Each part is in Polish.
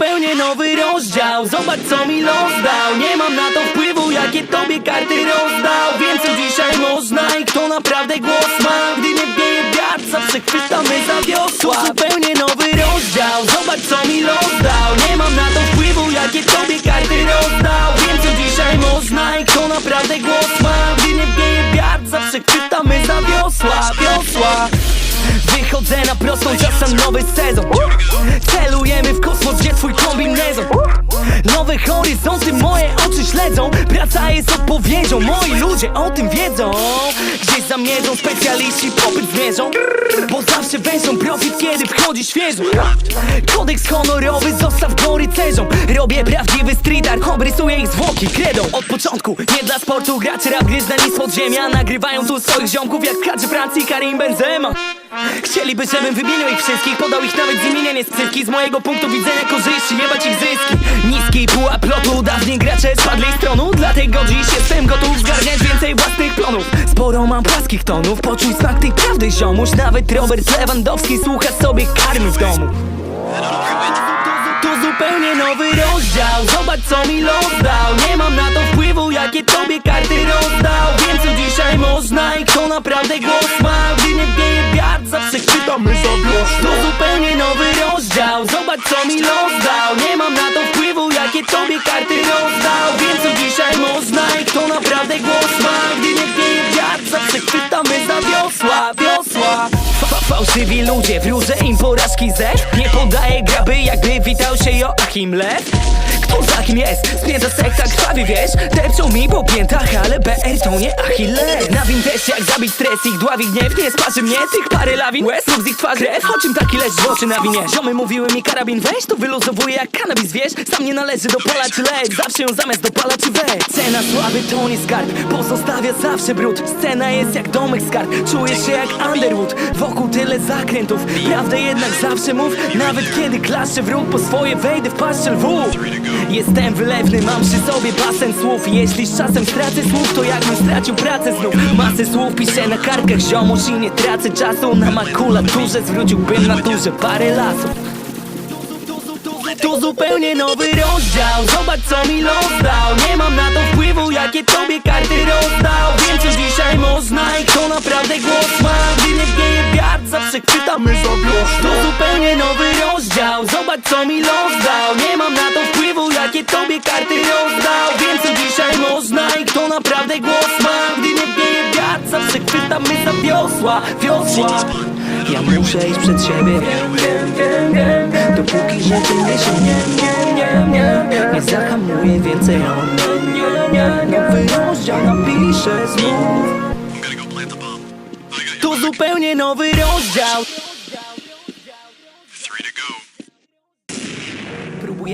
zupełnie nowy rozdział. Zobacz co mi los dał. Nie mam na to wpływu jakie tobie karty rozdał. Wiem co dzisiaj można i kto naprawdę głos ma. Gdy nie wieje wiatr zawsze chwytamy za wiosła. To zupełnie nowy rozdział. Zobacz co mi los dał. Nie mam na to wpływu jakie tobie karty rozdał. Wiem co dzisiaj można i kto naprawdę głos ma. Gdy nie wieje wiatr zawsze chwytamy za wiosła. Wiosła. Wychodzę na prostą, czas na nowy sezon jest odpowiedzią, moi ludzie o tym wiedzą. Gdzieś zamierzą specjaliści popyt zmierzą. Bo zawsze wężą profit, kiedy wchodzi świeżo Kodeks honorowy zostaw go rycerzom Robię prawdziwy street art, obrysuję ich zwłoki kredą. Od początku, nie dla sportu, gracze rap gryznęli z podziemia. Nagrywają tu swoich ziomków jak kadrzy Francji Karim Benzema Chcieliby, żebym wymienił ich wszystkich Podał ich nawet z imienia, nie z ksywki Z mojego punktu widzenia korzyści, jebać ich zyski. Niski pułap lotu, dawniej gracze spadli z tronu. Dlatego dziś jestem gotów zgarniać więcej własnych plonów. Sporo mam płaskich tonów, poczuj smak tej prawdy ziomuś. Nawet Robert Lewandowski słucha sobie karmy w domu. To zupełnie nowy rozdział. Zobacz co mi los dał. Nie mam na to wpływu jakie tobie karty rozdał. Wiem co dzisiaj można i kto naprawdę głos ma chwytamy za To zupełnie nowy rozdział. Zobacz co mi los dał. Nie mam na to wpływu jakie tobie karty rozdał. Wiem co dzisiaj można i kto naprawdę głos ma. Gdy nie wieje wiatr zawsze chwytamy za wiosła Wiosła. Fa- Fałszywi ludzie, wróżę im porażki ze Nie podaję graby, jakby witał się Joachim Lew Kto za kim jest? Spięta sekta, krwawy wiesz? Depczą mi po piętach, ale BR to nie Achilles. Na jak zabić stres, ich dławi gniew Nie sparzy mnie. Tych parę lawin, łez z ich twarzy krew. O czym taki leż w oczy na winie? Ziomy mówiły mi karabin weź, to wyluzowuję jak kanabis wiesz? Sam nie należy do pola czy leć, zawsze ją zamiast do pala czy weź. Cena sławy to nie skarb, pozostawia zawsze brud. Scena jest jak domek skarb, czujesz się jak Underwood. Wokół tyle zakrętów, prawdę jednak zawsze mów. Nawet kiedy klaszcze wróg, po swoje wejdę w paszczę lwu Jestem wylewny, mam przy sobie basen słów. Jeśli z czasem stracę słów, to jakbym stracił pracę znów. Masę słów piszę na kartkach ziomuś i nie tracę czasu. Na makulaturze zwróciłbym naturze parę lasów to zupełnie nowy rozdział. Zobacz co mi los dał. Nie mam na to wpływu jakie tobie karty rozdał. Wiem co dzisiaj można i kto naprawdę głos ma. Gdy nie wieje wiatr zawsze chwytamy za To zupełnie nowy rozdział. Zobacz co mi los dał. Nie mam na to wpływu jakie tobie karty rozdał Wiem co dzisiaj można i kto naprawdę głos ma? Gdy nie wieje wiatr zawsze chwytamy za wiosła Wiosła. Ja muszę iść przed siebie. Dopóki rzeczy nie się nie, nie, zahamuję więcej on Nowy rozdział napiszę znów. To zupełnie nowy rozdział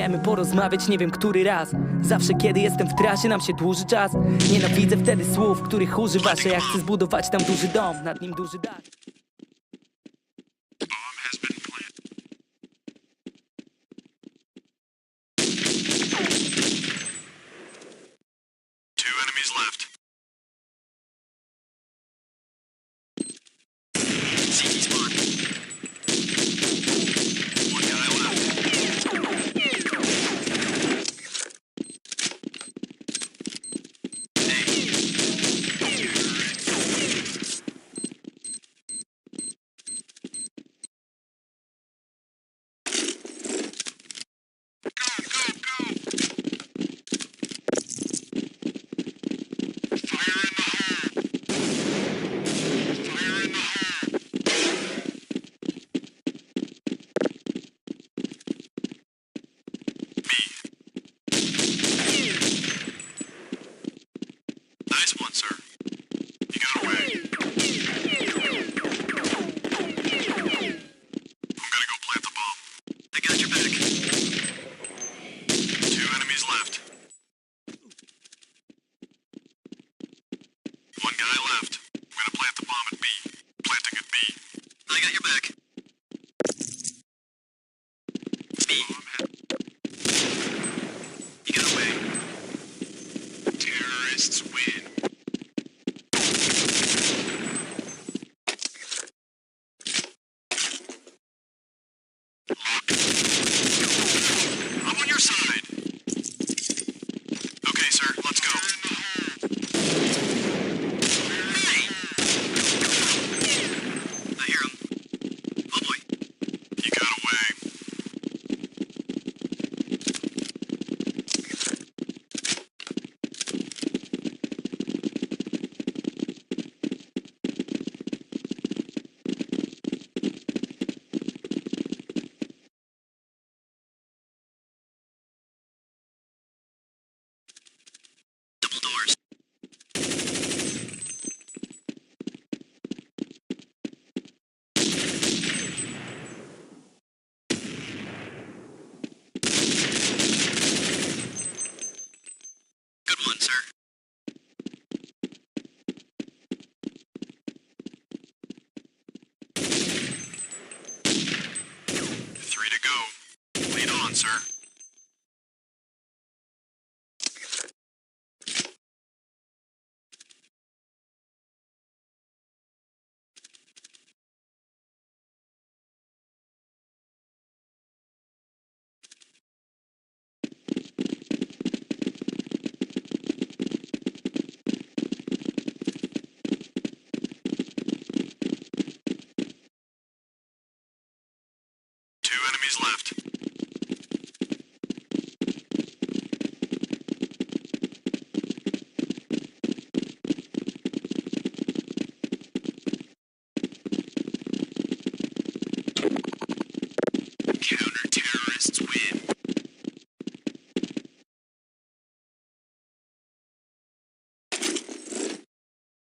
Próbujemy porozmawiać, nie wiem który raz. Zawsze kiedy jestem w trasie, nam się dłuży czas. Nienawidzę wtedy słów, których używasz A ja chcę zbudować tam duży dom, nad nim duży dach. Left. sir. Two enemies left.